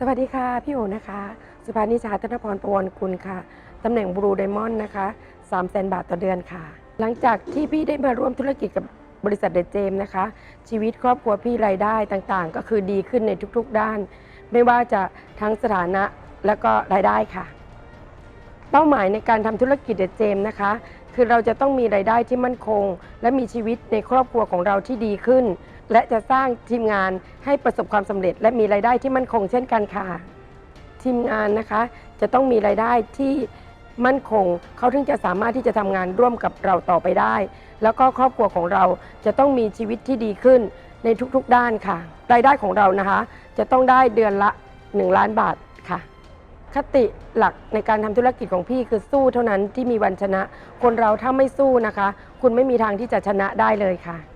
สวัสดีค่ะพี่โอนะคะสุภานิชาธนพรประวรคุณค่ะตำแหน่งบรูไดมอนด์นะคะ3 0 0 0 0 0บาทต่อเดือนค่ะ หลังจากที่พี่ได้มาร่วมธุรกิจกับบริษัทเดเจมส์นะคะ ชีวิตครอบครัวพี่รายได้ต่างๆ ก็คือดีขึ้นในทุกๆด้าน ไม่ว่าจะทั้งสถานะและก็รายได้ค่ะ เป้าหมายในการทำธุรกิจเดเจมส์นะคะ คือเราจะต้องมีรายได้ที่มั่นคง และมีชีวิตในครอบครัวของเราที่ดีขึ้น และจะสร้างทีมงานให้ประสบความสำเร็จ และมีรายได้ที่มั่นคงเช่นกันค่ะ ทีมงานนะคะจะต้องมีรายได้ที่มั่นคง เขาถึงจะสามารถที่จะทำงานร่วมกับเราต่อไปได้ แล้วก็ครอบครัวของเราจะต้องมีชีวิตที่ดีขึ้นในทุกๆด้านค่ะ รายได้ของเรานะคะ จะต้องได้เดือนละ 1 ล้านบาทค่ะ คติหลักในการทำธุรกิจของพี่คือสู้เท่านั้นที่มีวันชนะ คนเราถ้าไม่สู้นะคะ คุณไม่มีทางที่จะชนะได้เลยค่ะ